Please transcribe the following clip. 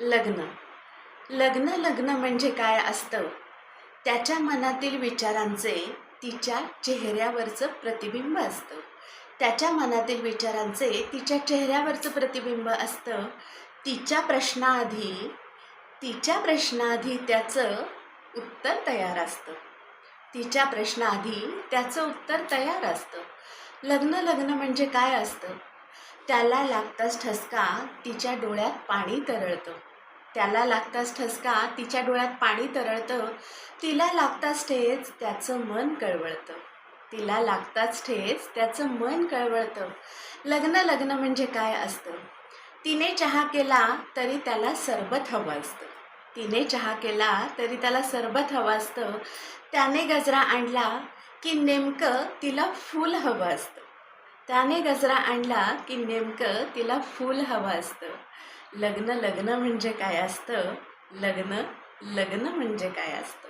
लग्न. लग्न लग्न म्हणजे काय असतं? त्याच्या मनातील विचारांचे तिच्या चेहऱ्यावरचं प्रतिबिंब असतं. त्याच्या मनातील विचारांचे तिच्या चेहऱ्यावरचं प्रतिबिंब असतं. तिच्या प्रश्नाआधी तिच्या प्रश्नाआधी त्याचं उत्तर तयार असतं. तिच्या प्रश्नाआधी त्याचं उत्तर तयार असतं. लग्न लग्न म्हणजे काय असतं? त्याला लागताच ठसका तिच्या डोळ्यात पाणी तरळतं. त्याला लागताच ठसका तिच्या डोळ्यात पाणी तरळतं. तिला लागताच ठेच त्याचं मन कळवळतं. तिला लागताच ठेच त्याचं मन कळवळतं. लग्न लग्न म्हणजे काय असतं? तिने चहा केला तरी त्याला सरबत हवं असतं. तिने चहा केला तरी त्याला सरबत हवं असतं. त्याने गजरा आणला की नेमकं तिला फूल हवं असतं. त्याने गजरा आणला की नेमकं तिला फूल हवं असतं. लग्न लग्न म्हणजे काय असतं? लग्न लग्न म्हणजे काय असतं?